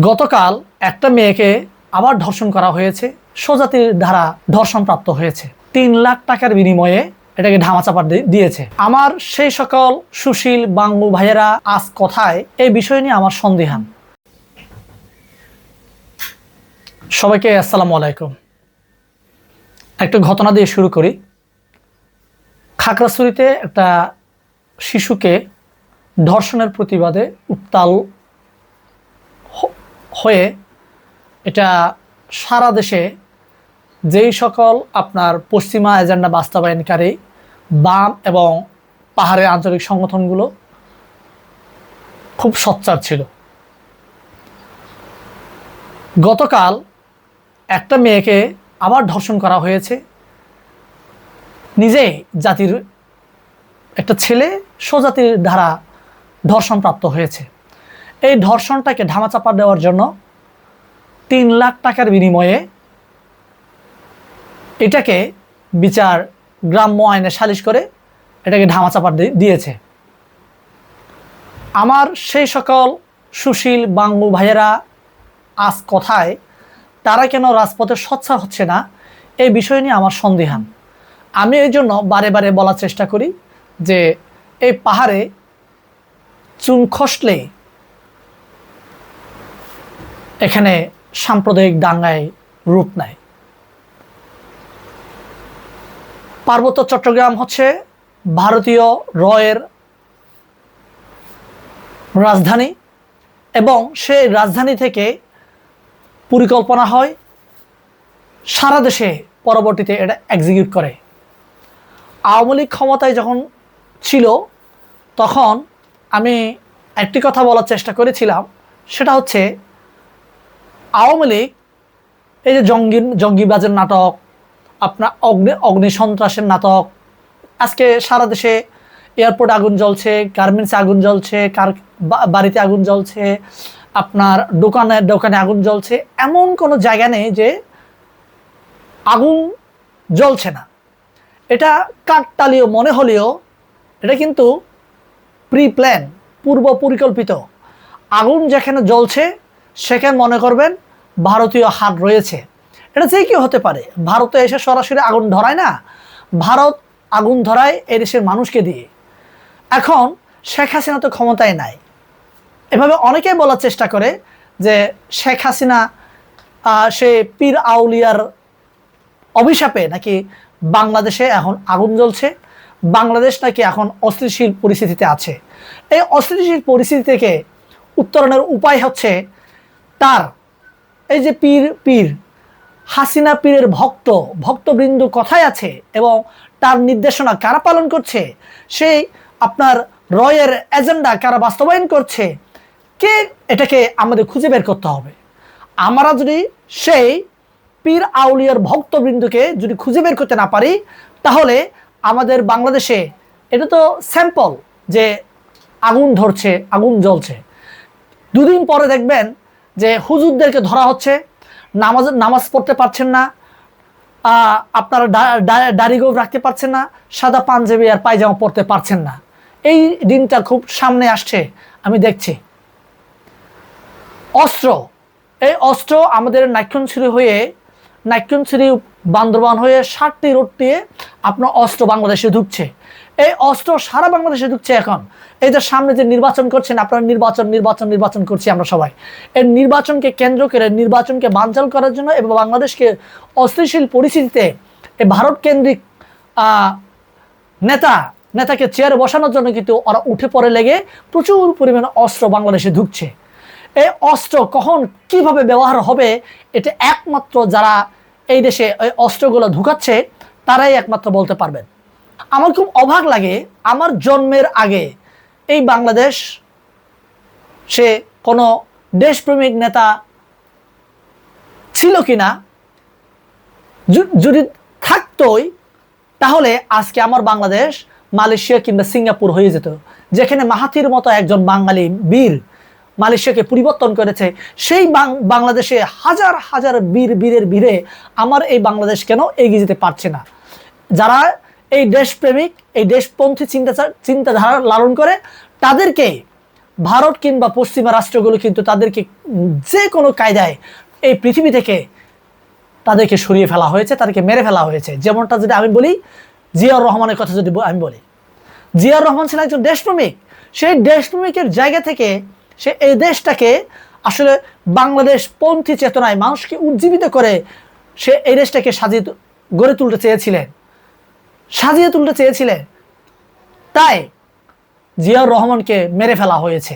গতকাল একটা মেয়েকে আবার ধর্ষণ করা হয়েছে, স্বজাতির ধারা ধর্ষণপ্রাপ্ত হয়েছে। তিন লাখ টাকার বিনিময়ে এটাকে ধামাচাপা দি- দিয়েছে। আমার সেই সকল সুশীল বাঙ্গু ভাইয়েরা আজ কথায় এই বিষয় নিয়ে আমার সন্দেহান সবাইকে আসসালামু আলাইকুম। একটা ঘটনা দিয়ে শুরু করি। খাগড়াছড়িতে একটা শিশুকে ধর্ষণের প্রতিবাদে উত্তাল হয়ে এটা সারা দেশে যেই সকল আপনার পশ্চিমা এজেন্ডা বাস্তবায়নকারী বাম এবং পাহাড়ের আঞ্চলিক সংগঠনগুলো খুব সচ্চার ছিল। গতকাল একটা মেয়েকে আবার ধর্ষণ করা হয়েছে। নিজেই জাতির একটা ছেলে, স্বজাতির দ্বারা ধর্ষণপ্রাপ্ত হয়েছে। এই ধর্ষণটাকে ধামাচাপা দেওয়ার জন্য তিন লাখ টাকার বিনিময়ে এটাকে বিচার গ্রাম্য আইনে সালিশ করে এটাকে ধামাচাপা দিয়েছে। আমার সেই সকল সুশীল বাঙ্গু ভাইয়েরা আজ কথায়, তারা কেন রাজপথে সচ্ছা হচ্ছে না, এই বিষয় নিয়ে আমার সন্দেহান। আমি এই জন্য বারে বারে বলার চেষ্টা করি যে এই পাহাড়ে চুন খসলে এখানে সাম্প্রদায়িক দাঙ্গায় রূপ নেয়। পার্বত্য চট্টগ্রাম হচ্ছে ভারতীয় রয়ের রাজধানী এবং সেই রাজধানী থেকে পরিকল্পনা হয় সারা দেশে পরবর্তীতে এটা এক্সিকিউট করে। আওয়ামী লীগ ক্ষমতায় যখন ছিল, তখন আমি একটি কথা বলার চেষ্টা করেছিলাম, সেটা হচ্ছে আওয়ামী লীগ, এই যে জঙ্গি, জঙ্গিবাজের নাটক, আপনার অগ্নি অগ্নি সন্ত্রাসের নাটক, আজকে সারা দেশে এয়ারপোর্ট আগুন জ্বলছে, গার্মেন্টসে আগুন জ্বলছে, কার বাড়িতে আগুন জ্বলছে, আপনার দোকানে দোকানে আগুন জ্বলছে, এমন কোনো জায়গা নেই যে আগুন জ্বলছে না। এটা কাকতালীয় মনে হলেও এটা কিন্তু প্রি প্ল্যান পূর্ব পরিকল্পিত আগুন যেখানে জ্বলছে, সেখানে মনে করবেন ভারতীয় হাট রয়েছে। এটা যে কেউ হতে পারে। ভারতে এসে সরাসরি আগুন ধরায় না। ভারত আগুন ধরায় এই দেশের মানুষকে দিয়ে। এখন শেখ হাসিনা তো ক্ষমতায় নাই। এভাবে অনেকেই বলার চেষ্টা করে যে শেখ হাসিনা সে পীর আউলিয়ার অভিশাপে নাকি বাংলাদেশে এখন আগুন জ্বলছে। বাংলাদেশ নাকি এখন অস্থিতিশীল পরিস্থিতিতে আছে। এই অস্থিতিশীল পরিস্থিতি থেকে উত্তরণের উপায় হচ্ছে তার এই যে পীর পীর, হাসিনা পীরের ভক্ত, ভক্তবৃন্দ কথায় আছে এবং তার নির্দেশনা কারা পালন করছে? সেই আপনার রয়ের এজেন্ডা কারা বাস্তবায়ন করছে? কে এটাকে আমাদের খুঁজে বের করতে হবে? আমরা যদি সেই পীর আউলিয়ার ভক্তবৃন্দকে যদি খুঁজে বের করতে না পারি, তাহলে আমাদের বাংলাদেশে এটা তো স্যাম্পল যে আগুন ধরছে, আগুন জ্বলছে। দুদিন পরে দেখবেন যে হুজুরদেরকে ধরা হচ্ছে, নামাজ নামাজ পড়তে পারছেন না আপনারা ডা- রাখতে পারছেন না, সাদা পাঞ্জাবি আর পায়জামা পরতে পারছেন না। এই দিনটা খুব সামনে আসছে, আমি দেখছি। অস্ত্র, এই অস্ত্র আমাদের নাইক্ষণছিরি হয়ে নাইক্ষণছিরি বান্দরবান হয়ে ষাটটি রোড দিয়ে আপনার অস্ত্র বাংলাদেশে ঢুকছে। এই অস্ত্র সারা বাংলাদেশে ঢুকছে এখন। এই যে সামনে যে নির্বাচন করছেন, আপনারা নির্বাচন নির্বাচন নির্বাচন করছি আমরা সবাই। এই নির্বাচনকে কেন্দ্র করে, নির্বাচনকে বানচাল করার জন্য এবং বাংলাদেশকে অস্থিতিশীল পরিস্থিতিতে এই ভারত কেন্দ্রিক নেতা, নেতাকে চেয়ারে বসানোর জন্য কিন্তু ওরা উঠে পড়ে লেগে প্রচুর পরিমাণে অস্ত্র বাংলাদেশে ঢুকছে। এই অস্ত্র কখন কীভাবে ব্যবহার হবে, এটা একমাত্র যারা এই দেশে অস্ত্রগুলো ঢুকাচ্ছে, তারাই একমাত্র বলতে পারবেন। আমার খুব অবাক লাগে, আমার জন্মের আগে এই বাংলাদেশ সে কোনো দেশপ্রেমিক নেতা ছিল কিনা, যু- যদি থাকতোই, তাহলে আজকে আমার বাংলাদেশ মালয়েশিয়া কিংবা সিঙ্গাপুর হয়ে যেত, যেখানে মাহাতির মতো একজন বাঙালি বীর মালয়েশিয়াকে পরিবর্তন করেছে, সেই বাংলাদেশে হাজার হাজার বীর বীরের বীরে আমার এই বাংলাদেশ কেন এগিয়ে যেতে পারছে না? যারা এই দেশপ্রেমিক, এই দেশপন্থী চিন্তা, চিন্তাধারা লালন করে, তাদেরকে ভারত কিংবা পশ্চিমা রাষ্ট্রগুলো কিন্তু তাদেরকে যে কোনো কায়দায় এই পৃথিবী থেকে তাদেরকে সরিয়ে ফেলা হয়েছে, তাদেরকে মেরে ফেলা হয়েছে। যেমনটা যদি আমি বলি, জিয়াউর রহমানের কথা যদি আমি বলি, জিয়াউর রহমান ছিলেন একজন দেশপ্রেমিক। সেই দেশপ্রেমিকের জায়গা থেকে সে এই দেশটাকে আসলে বাংলাদেশ পন্থী চেতনায় মানুষকে উজ্জীবিত করে সে এই দেশটাকে সাজিয়ে গড়ে তুলতে চেয়েছিলেন। সাজিয়ে তুলতে চেয়েছিলেন। তাই জিয়াউর রহমানকে মেরে ফেলা হয়েছে।